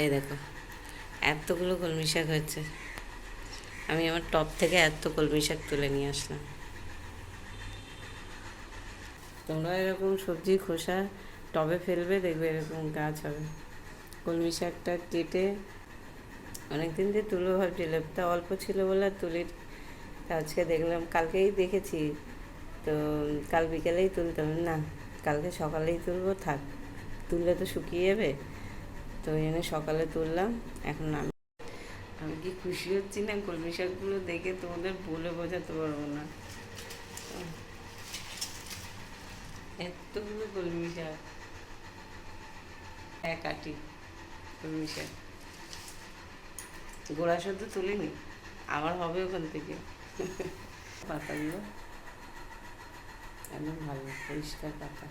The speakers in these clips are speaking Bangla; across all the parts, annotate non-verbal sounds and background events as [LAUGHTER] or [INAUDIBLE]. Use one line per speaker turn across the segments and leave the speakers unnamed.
এই দেখো, এতগুলো কলমি শাক হয়েছে। আমি আমার টপ থেকে এত কলমি শাক তুলে নিয়ে আসলাম। তোমরা এরকম সবজি খোসা টবে ফেলবে, দেখবে এরকম গাছ হবে। কলমি শাকটা কেটে অনেকদিন দিয়ে তুলো ভাবছি তা অল্প ছিল বলে আর তুলি আজকে দেখলাম, কালকেই দেখেছি। তো কাল বিকেলেই তুলতে হবে। না, কালকে সকালেই তুলবো, থাক। তুললে তো শুকিয়ে যাবে। তো ওই জন্য সকালে তুললাম, এখন আমি আমি কি খুশি হচ্ছি না? কলমি শাকগুলো দেখে তোমাদের বলে বোঝাতে পারব না। এতগুলো কলমি শাক। এক আটি কলমি শাক। গোড়া শুদ্ধ তুলিনি, আবার হবে ওখান থেকে। পাতাগুলো একদম ভালো, পরিষ্কার পাতা।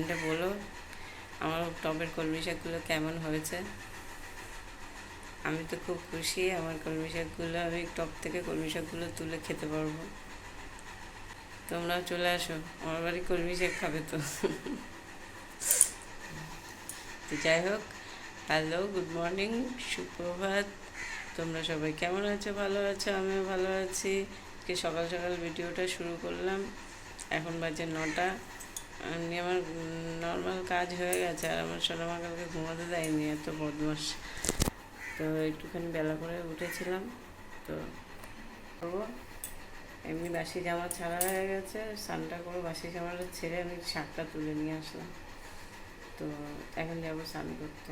এটা বলো আমার টবের কলমি শাকগুলো কেমন হয়েছে? আমি তো খুব খুশি, আমার কলমি শাকগুলো, আমি টপ থেকে কলমি শাকগুলো তুলে খেতে পারব। তোমরাও চলে আসো, আমার বাড়ি কলমি শাক খাবে তো। তো যাই হোক হ্যালো গুড মর্নিং সুপ্রভাত। তোমরা সবাই কেমন আছো? ভালো আছো? আমিও ভালো আছি। আজকে সকাল সকাল ভিডিওটা শুরু করলাম। এখন বাজে নটা। এমনি আমার নর্মাল কাজ হয়ে গেছে আর আমার সোনামা কালকে ঘুমাতে দেয়নি, এত বদমাস। তো একটুখানি বেলা করে উঠেছিলাম, তো করব এমনি বাসি জামা ছাড়া হয়ে গেছে, স্নানটা করে বাসি জামাটা ছেড়ে আমি শাকটা তুলে নিয়ে আসলাম। তো এখন যাব স্নান করতে।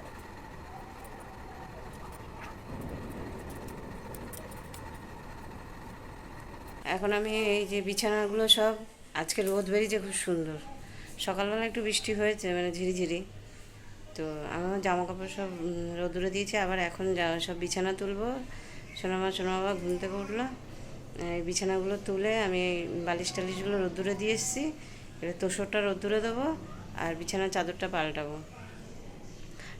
[LAUGHS] এখন আমি এই যে বিছানাগুলো সব আজকে রোদ বেরিয়েছে খুব সুন্দর। সকালবেলা একটু বৃষ্টি হয়েছে মানে ঝিরিঝিরি। তো আমার জামা কাপড় সব রোদুরে দিয়েছে, আবার এখন যা- সব বিছানা তুলবো। সোনামা সোনামা ঘুম থেকে উঠল। এই বিছানাগুলো তুলে আমি বালিশ টালিশগুলো রোদ্দুরে দিয়ে এসেছি। এবার তোষরটা রোদ্দুরে দেবো আর বিছানার চাদরটা পাল্টাবো।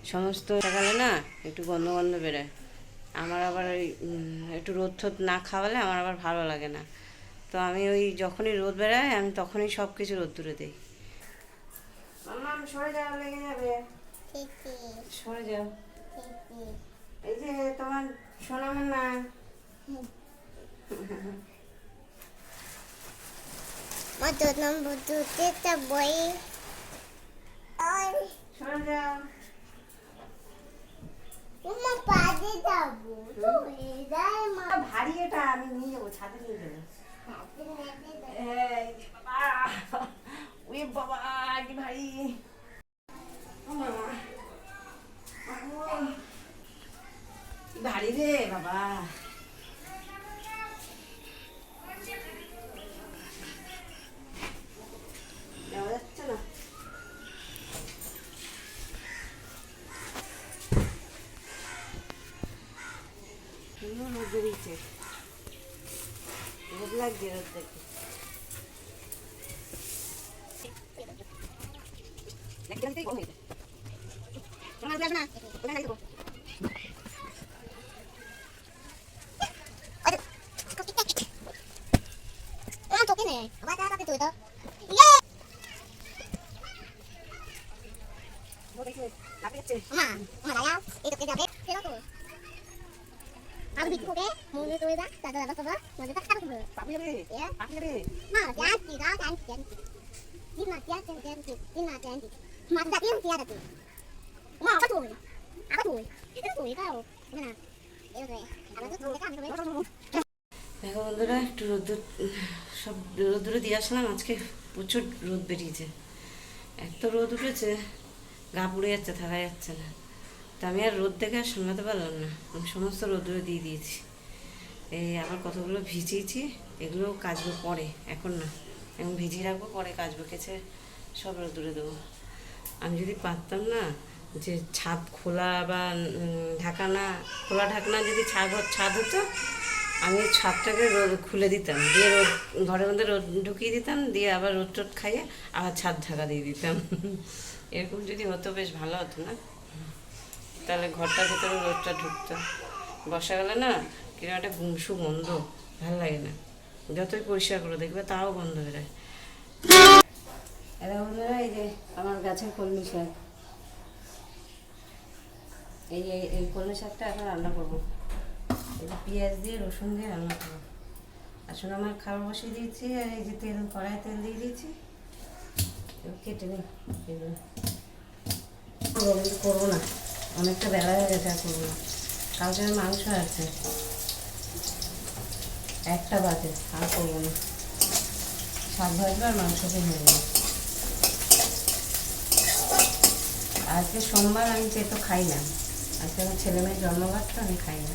সমস্ত সকালে না একটু গন্ধ গন্ধ বেরোয়। আমার আবার ওই একটু রোদ ঠোদ না খাওয়ালে আমার আবার ভালো লাগে না। তো আমি ওই যখনই রোদ বেরোয় আমি তখনই সব কিছু রোদ্দুরে দিই। মাম্মাম সরে যাও লেগে যাবে। সরে যাও। এই যে তোমার সোনাম না
take the
সরে যাও। ভারী এটা আমি নিয়ে যাব ছাদে নিয়ে যাব। বাবা কি ভারী। ভারী রে বাবা যাওয়া যাচ্ছে না সুন্দর রোদ বেরিয়েছে রোদ লাগছে রোদ দেখে
Uma
দেখো বন্ধুরা একটু রোদ্দুর সব রোদ্দুরে দিয়ে আসলাম। আজকে প্রচুর রোদ বেরিয়েছে। এত রোদ উঠেছে গা পুড়ে যাচ্ছে থাকা যাচ্ছে না। তা আমি আর রোদ দেখে আর সামলাতে পারলাম না। আমি সমস্ত রোদ্দুরে দিয়ে দিয়েছি। এই আবার কতগুলো ভিজিয়েছি এগুলো কাচবো পরে এখন না। এখন ভিজিয়ে রাখব পরে কাচবো কেছে সব রোদ্দুরে দেবো। আমি যদি পারতাম না যে ছাদ খোলা বা উম, ঢাকানা খোলা ঢাকনা যদি ছাদ ছাদ হতো আমি ছাদটাকে রোদ খুলে দিতাম। দিয়ে রোদ ঘরের মধ্যে রোদ ঢুকিয়ে দিতাম দিয়ে আবার রোদ টোদ খাইয়ে আবার ছাদ ঢাকা দিয়ে দিতাম। [LAUGHS] এরকম যদি হতো বেশ ভালো হতো না? তাহলে ঘরটার ভেতরে রোদটা ঢুকতো। বর্ষাকালে না কীরকম একটা গুমসু গন্ধ ভালো লাগে না। যতই পরিষ্কার করে, দেখবে তাও হয়ে যায়। এরা বন্ধুরা, এই যে আমার গাছের কলমি শাক। এই এই- কলমি শাকটা এখন রান্না করব। এই যে পেঁয়াজ দিয়ে রসুন দিয়ে রান্না করব। আসলে আমার খাবার বসিয়ে দিয়েছি, আর এই যে তেল কড়াই তেল দিয়ে দিয়েছি। কেটে নিই করব না, অনেকটা বেলা হয়ে গেছে আর করব না। কালকে মাংস আছে। একটা বাজে, আর করব না। সাত ভাজবো আর মাংসকে হয়ে আজকে সোমবার আমি যেহেতু খাই না। আজকে আমার ছেলে মেয়ের জন্মবার তো আমি খাই না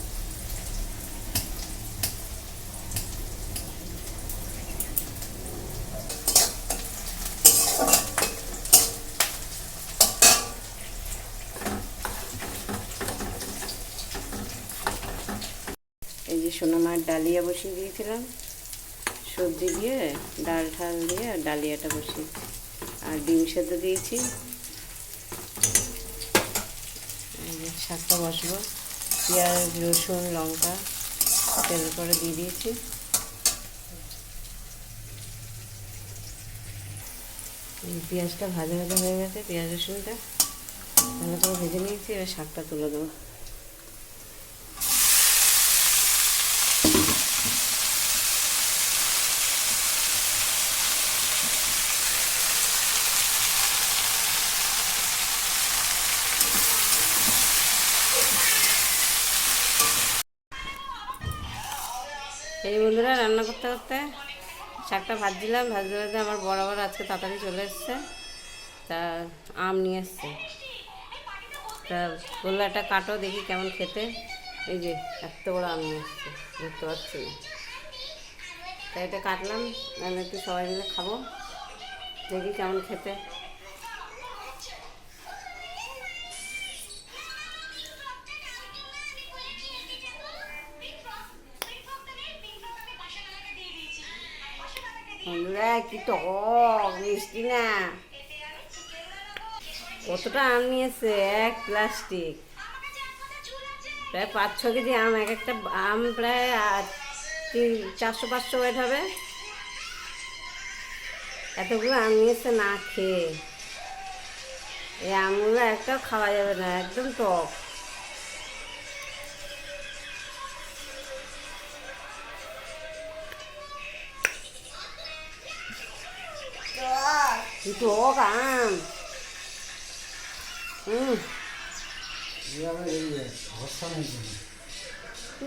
এই যে সোনামার ডালিয়া বসিয়ে দিয়েছিলাম। সবজি দিয়ে, ডাল ঠাল দিয়ে ডালিয়াটা বসিয়ে। আর ডিম সেদ্ধ দিয়েছি। শাকটা বসবো। পেঁয়াজ, রসুন, লঙ্কা, তেল করে দিয়ে দিয়েছি। পেঁয়াজটা ভাজা ভাজা হয়ে গেছে, পেঁয়াজ রসুনটা। ভালো করে ভেজে নিয়েছি, এবার শাকটা তুলে দেবো এই বন্ধুরা রান্না করতে করতে শাকটা ভাজছিলাম, ভাজতে ভাজতে আমার বরাবর আজকে তাড়াতাড়ি চলে এসছে। তা আম নিয়ে এসছে। তা বলল, একটা কাটো, দেখি কেমন খেতে। এই যে, এত বড় আম নিয়ে এসছে বুঝতে পারছি না তাই এটা কাটলাম, আমি একটু সবাই মিলে খাব, দেখি কেমন খেতে। বন্ধুরা, কি টক মিষ্টি না। কতটা আম নিয়েছে? এক প্লাস্টিক। প্রায় পাঁচ ছ কেজি আম, এক একটা আম প্রায় তিন, চারশো, পাঁচশো ওয়েট হবে। এতগুলো আম নিয়েছে না খেয়ে। এই আমগুলো একটাও খাওয়া যাবে না, একদম টক। কি টক আম হুম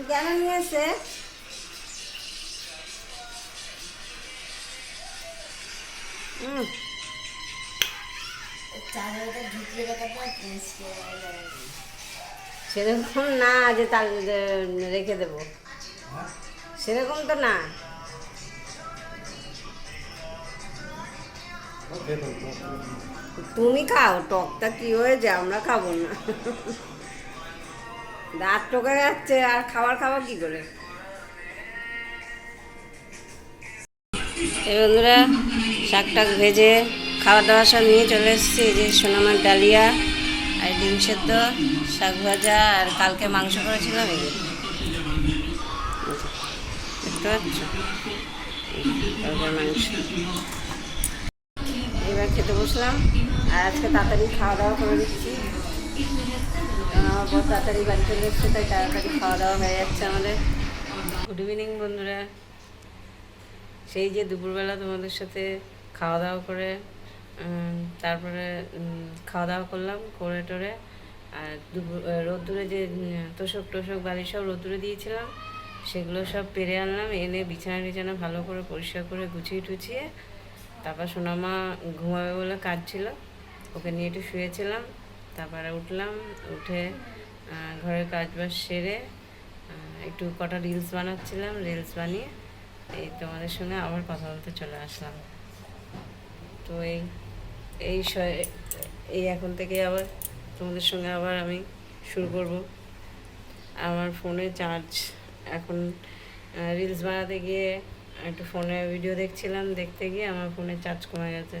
কেন নিয়েছে হুম সেরকম না যে তার রেখে দেবো। সেরকম তো না। তুমি খাও, টকটা কি হয়েছে? আমরা খাব না। দাঁত টোকে যাচ্ছে, আর খাবার খাবার কি করে? এই বন্ধুরা শাক টাক ভেজে খাওয়া দাওয়া সব নিয়ে চলে এসেছি। যে সোনামার ডালিয়া আর ডিম সেদ্ধ, শাক ভাজা আর কালকে মাংস করেছিলাম দেখতে পাচ্ছ? মাংস। এবার খেতে বসলাম। আর আজকে তাড়াতাড়ি খাওয়া দাওয়া করে দিচ্ছি। কারণ তাড়াতাড়ি বাড়ি চলে এসছে, তাই তাড়াতাড়ি খাওয়া দাওয়া হয়ে যাচ্ছে আমাদের। গুড ইভিনিং বন্ধুরা। সেই যে দুপুরবেলা তোমাদের সাথে খাওয়া দাওয়া করে তারপরে খাওয়া দাওয়া করলাম করে টোরে। আর দুপুর রোদ্দুরে যে তোষক টোষক বালি সব রোদ্দুরে দিয়েছিলাম, সেগুলো সব পেরে আনলাম, এনে বিছানা টিছানা ভালো করে পরিষ্কার করে গুছিয়ে টুছিয়ে তারপর সোনামা ঘুমাবে বলে কাজ ছিল ওকে নিয়ে একটু শুয়েছিলাম, তারপরে উঠলাম, উঠে ঘরের কাজ বাজ সেরে একটু কটা রিলস বানাচ্ছিলাম রিলস বানিয়ে এই তোমাদের সঙ্গে আবার কথা বলতে চলে আসলাম। তো এই এই এই এখন থেকে আবার তোমাদের সঙ্গে আবার আমি শুরু করব। আমার ফোনে চার্জ এখন রিলস বানাতে গিয়ে একটু ফোনে ভিডিও দেখছিলাম, দেখতে গিয়ে আমার ফোনে চার্জ কমে গেছে।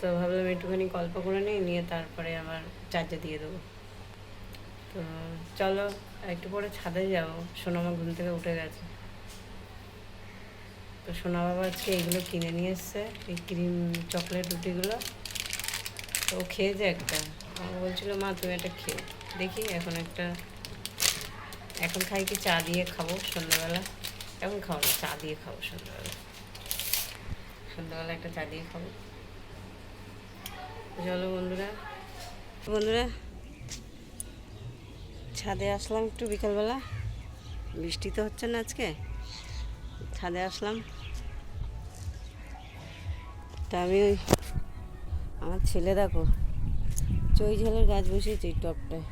তো ভাবলাম একটুখানি গল্প করে নিই, নিয়ে তারপরে আবার চার্জে দিয়ে দেবো। তো চলো, একটু পরে ছাদে যাব। সোনামা ঘুম থেকে উঠে গেছে। তো সোনা বাবা আজকে এইগুলো কিনে নিয়ে এসছে, এই ক্রিম, চকলেট রুটিগুলো। তো ও খেয়েছে একটা। বলছিল, মা, তুমি একটা খেয়ে দেখি, এখন একটা, এখন খাই কি চা দিয়ে খাব সন্ধ্যাবেলা? এখন খাব না চা দিয়ে খাব, সন্ধ্যাবেলা। সন্ধ্যাবেলা একটা চা দিয়ে খাব। চলো বন্ধুরা। বন্ধুরা, ছাদে আসলাম একটু বিকালবেলা। বৃষ্টি তো হচ্ছে না আজকে। ছাদে আসলাম। তা আমি ওই আমার ছেলে দেখো চই ঝালের গাছ বসিয়েছি টপটায়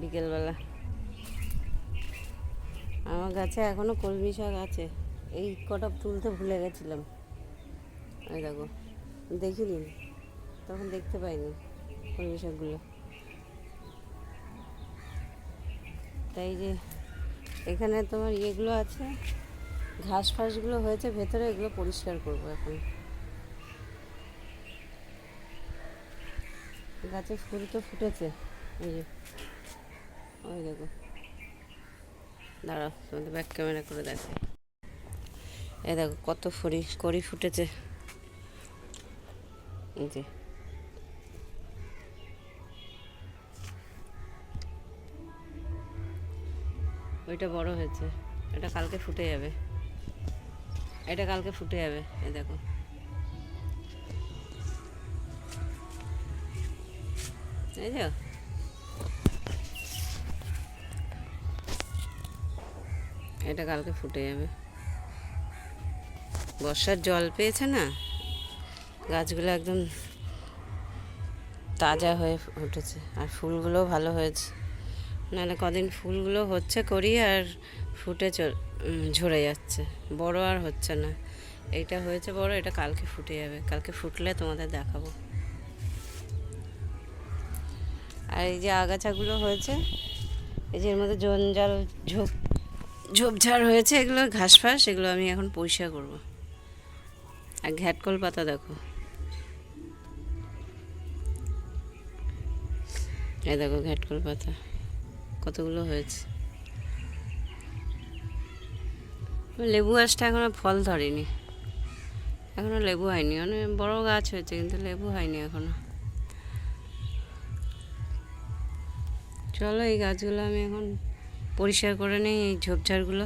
বিকেলবেলা। আমার গাছে এখনও কলমি শাক আছে। এই কটা তুলতে ভুলে গেছিলাম। এই দেখো, দেখিনি? তখন দেখতে পাইনি কলমি শাকগুলো। তাই যে এখানে তোমার ইয়েগুলো আছে ঘাস ফাসগুলো হয়েছে, ভেতরে এগুলো পরিষ্কার করব এখন। গাছে ফুল তো ফুটেছে, এই যে। ওই দেখো। দাঁড়াও তোমাদের ব্যাক ক্যামেরা করে দেখো এই দেখো কত ফুরি করি ফুটেছে। যে। ওইটা বড় হয়েছে। এটা কালকে ফুটে যাবে। এটা কালকে ফুটে যাবে, এই দেখো। এই যে। এটা কালকে ফুটে যাবে। বর্ষার জল পেয়েছে না? গাছগুলো একদম তাজা হয়ে উঠেছে। আর ফুলগুলোও ভালো হয়েছে। নাহলে কদিন ফুলগুলো হচ্ছে করি আর ফুটে ঝরে যাচ্ছে। বড় আর হচ্ছে না। এইটা হয়েছে বড়, এটা কালকে ফুটে যাবে। কালকে ফুটলে তোমাদের দেখাবো। আর এই যে আগাছাগুলো হয়েছে, এই যে এর মধ্যে জঞ্জাল ঝোপ ঝোপঝাড় হয়েছে, এগুলো ঘাস ফাস, এগুলো আমি এখন পরিষ্কার করব। আর ঘ্যাটকল পাতা দেখো। এই দেখো ঘ্যাটকল পাতা, কতগুলো হয়েছে। লেবু গাছটা এখনও ফল ধরেনি। এখনও লেবু হয়নি অনেক বড় গাছ হয়েছে, কিন্তু লেবু হয়নি এখনও। চলো এই গাছগুলো আমি এখন পরিষ্কার করে নেই এই ঝোপঝাড়গুলো।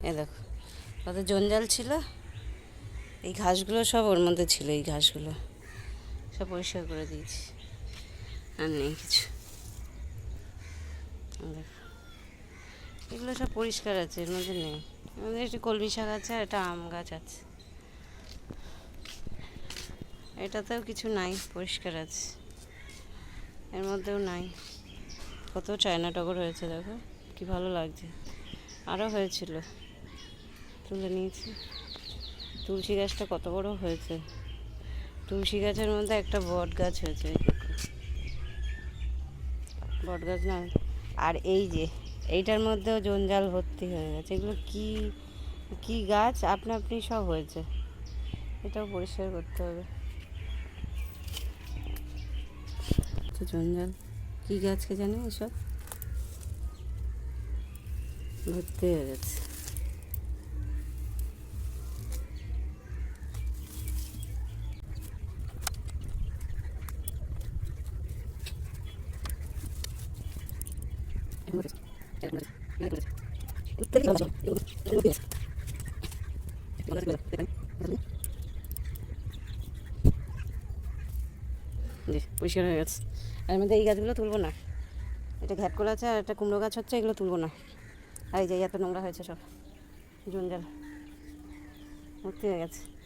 এ দেখো, কত জঞ্জাল ছিল। এই ঘাসগুলো সব ওর মধ্যে ছিল, এই ঘাসগুলো। সব পরিষ্কার করে দিয়েছি। আর নেই কিছু। দেখো। এগুলো সব পরিষ্কার আছে, এর মধ্যে নেই। মধ্যে একটি কলমি শাক আছে আর একটা আম গাছ আছে। এটাতেও কিছু নাই, পরিষ্কার আছে। এর মধ্যেও নাই। কত চায়না টগর হয়েছে, দেখো। কি ভালো লাগছে। আরও হয়েছিল। তুলে নিয়েছি। তুলসী গাছটা কত বড় হয়েছে। তুলসী গাছের মধ্যে একটা বট গাছ হয়েছে। বট গাছ না, আর এই যে, এইটার মধ্যেও জঞ্জাল ভর্তি হয়ে গেছে। এগুলো কি কি গাছ? আপনা আপনি সব হয়েছে। এটাও পরিষ্কার করতে হবে। জঞ্জাল। কি গাছকে জানে এসব? ভর্তি হয়ে গেছে পরিষ্কার হয়ে গেছে। এর মধ্যে এই গাছগুলো তুলবো না। এটা ঘ্যাট করে আছে আর একটা কুমড়ো গাছ হচ্ছে, এগুলো তুলবো না। আর এই যে এত নোংরা হয়েছে সব। জঞ্জাল। ভর্তি হয়ে গেছে।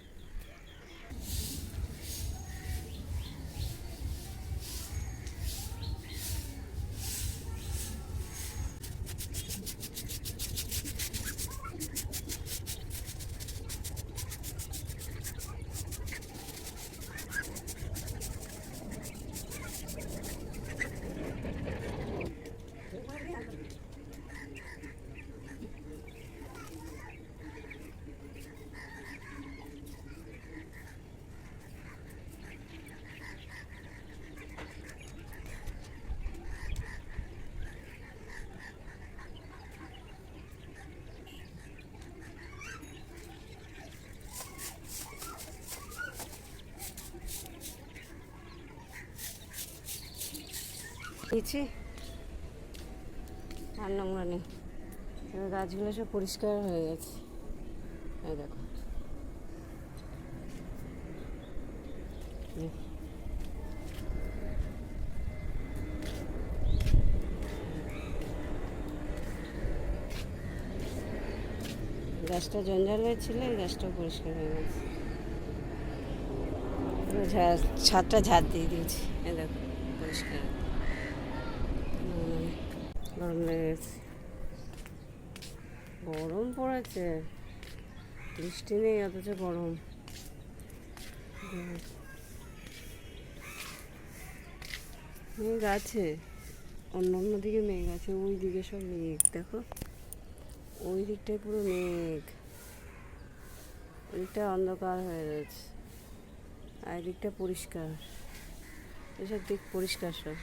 নিচে। আর নোংরা নেই। গাছগুলো সব পরিষ্কার হয়ে গেছে। এই দেখো। গাছটা জঞ্জাল হয়েছিল গাছটাও পরিষ্কার হয়ে গেছে। ছাদটা ঝাড় দিয়ে দিয়েছি। এই দেখো, পরিষ্কার। গরম লেগে গেছে গরম পড়েছে। বৃষ্টি নেই, অথচ গরম। মেঘ আছে। অন্য অন্য দিকে মেঘ আছে, ওই দিকে সব মেঘ, দেখো। ওই দিকটায় পুরো মেঘ। ওইদিকটা অন্ধকার হয়ে রয়েছে। আর এদিকটা পরিষ্কার। এসব দিক পরিষ্কার সব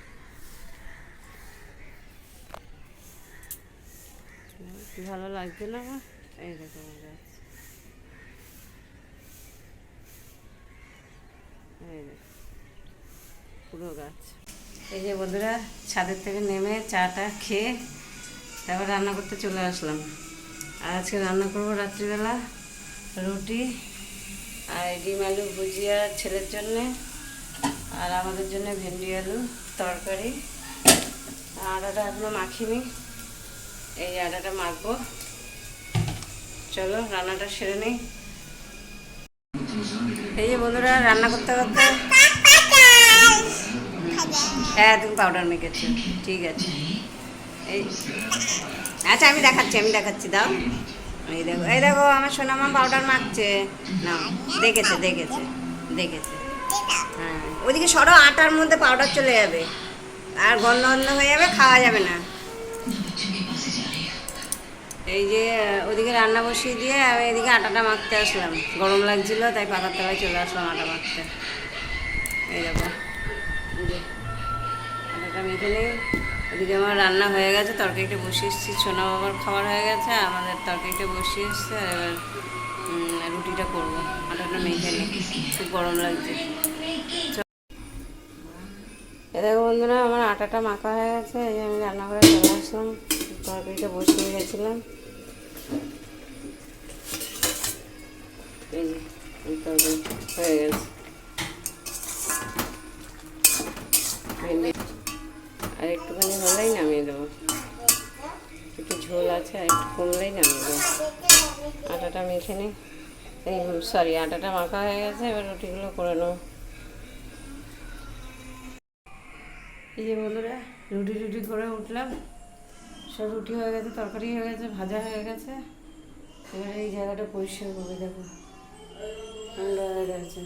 কি ভালো লাগছে না আমার? এই দেখো আমার গাছ পুরো গাছ। এই যে বন্ধুরা, ছাদের থেকে নেমে চাটা খেয়ে তারপর রান্না করতে চলে আসলাম। আর আজকে রান্না করব রাত্রিবেলা রুটি আর ডিম আলু ভুজিয়া ছেলের জন্যে আর আমাদের জন্য ভেন্ডি আলু তরকারি। আর আটাটা এখনও মাখিনি এই আটাটা মাখবো। চলো, রান্নাটা সেরে নিই। এই যে বন্ধুরা, রান্না করতে করতে হ্যাঁ তুমি পাউডার মেখেছো। ঠিক আছে। এই আচ্ছা আমি দেখাচ্ছি আমি দেখাচ্ছি, দাও। এই দেখো এই দেখো, আমার সোনামা পাউডার মাখছে। না দেখেছে দেখেছে দেখেছে। হ্যাঁ ওইদিকে সরো, আটার মধ্যে পাউডার চলে যাবে। আর গন্ধ গন্ধ হয়ে যাবে, খাওয়া যাবে না। এই যে ওদিকে রান্না বসিয়ে দিয়ে আমি এদিকে আটাটা মাখতে আসলাম। গরম লাগছিল, তাই পাতার তলায় চলে আসলাম আটা মাখতে। এই দেখো আটাটা মেখে নিই ওদিকে আমার রান্না হয়ে গেছে, তরকারিটা বসিয়ে এসেছি। সোনা বাবার খাবার হয়ে গেছে আমাদের তরকারিটা বসিয়ে এসছে আর এবার রুটিটা করব। আটাটা মেখে নিই, খুব গরম লাগছে। দেখো বন্ধুরা, আমার আটাটা মাখা হয়ে গেছে, এই আমি রান্নাঘরে চলে আসলাম, তরকারিটা বসিয়ে গেছিলাম হয়ে গেছে আর একটুখানি হলেই নামিয়ে দেবো। একটু ঝোল আছে আর একটু কমলেই নামিয়ে দেবো। আটাটা মেখে নিই এই সরি আটাটা মাখা হয়ে গেছে, এবার রুটিগুলো করে নেব এই যে বন্ধুরা, রুটি টুটি করে উঠলাম। সব রুটি হয়ে গেছে, তরকারি হয়ে গেছে, ভাজা হয়ে গেছে। এবার এই জায়গাটা পরিষ্কার করবে, দেখো। নোংরা হয়ে গেছে।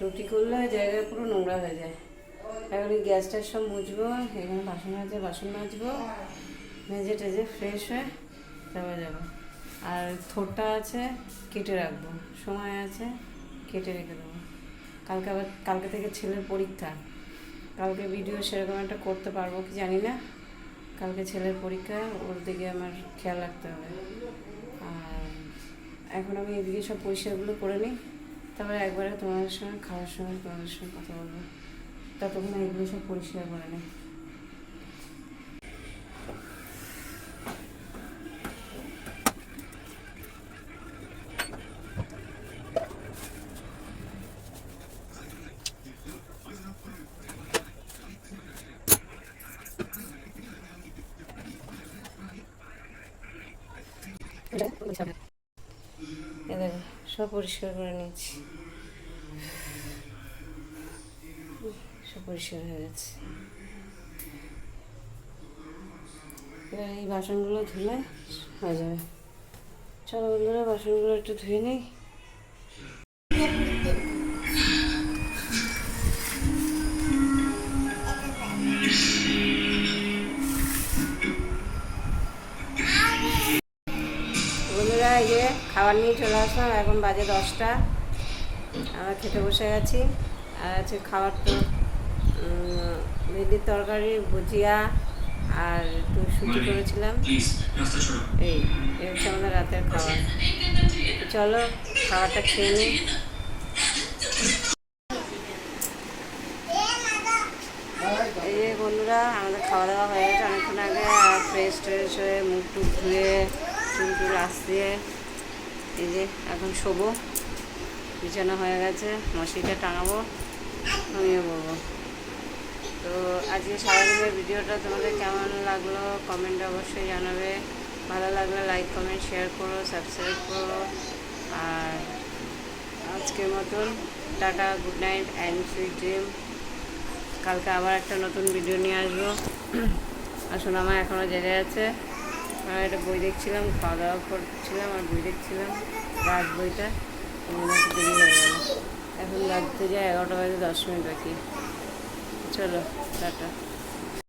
রুটি করলে জায়গা পুরো নোংরা হয়ে যায়। এখন এই গ্যাসটা সব মুছবো, এখানে বাসন আছে, বাসন মাজবো। মেজে টেজে ফ্রেশ হয়ে তারপর যাব। আর থোরটা আছে, কেটে রাখব। সময় আছে, কেটে রেখে দেবো। কালকে আবার, কালকে থেকে ছেলের পরীক্ষা। কালকে ভিডিও সেরকম একটা করতে পারব কি জানি না। কালকে ছেলের পরীক্ষা, ওর দিকে আমার খেয়াল রাখতে হবে। আর এখন আমি এদিকে সব পরিষ্কারগুলো করে নিই, তারপরে একবারে তোমাদের সঙ্গে খাওয়ার সময় তোমাদের সঙ্গে কথা বলব। ততক্ষণ এগুলো সব পরিষ্কার করে নিই এ দেখো সব পরিষ্কার করে নিয়েছি। সব পরিষ্কার হয়ে গেছে। এবার এই বাসনগুলো ধুলে হয়ে যাবে। চলো বন্ধুরা, বাসনগুলো একটু ধুয়ে নিই। খাবার নিয়ে চলে আসলাম এখন বাজে দশটা। আমরা খেতে বসে গেছি আর আছে খাবার তো ভেন্ডির তরকারি ভুজিয়া আর একটু সুজি করেছিলাম। এই এই হচ্ছে আমাদের রাতের খাবার। চলো খাবারটা খেয়ে নিই। এই যে বন্ধুরা আমাদের খাওয়া দাওয়া হয়ে গেছে অনেকক্ষণ আগে। ফ্রেশ ট্রেশ হয়ে মুখ টুক ধুয়ে চুল টুল আসিয়ে এই যে এখন শোবো। বিছানা হয়ে গেছে, মশিটা টাঙাবো আমিও পড়ব। তো আজকে সারাদিনের ভিডিওটা তোমাদের কেমন লাগল কমেন্ট অবশ্যই জানাবে। ভালো লাগলে লাইক, কমেন্ট, শেয়ার করো, সাবস্ক্রাইব করো। আর আজকের মতন tata, good night and sweet dream. কালকে আবার একটা নতুন ভিডিও নিয়ে আসব। আসলে আমার এখনও জেগে আছে। আমি একটা বই দেখছিলাম খাওয়া দাওয়া করছিলাম আর বই দেখছিলাম, রাত বইটা। দেরি হয়ে গেল। এখন লাগতে যায় এগারোটা বাজে, দশ মিনিট বাকি। চলো, টাটা।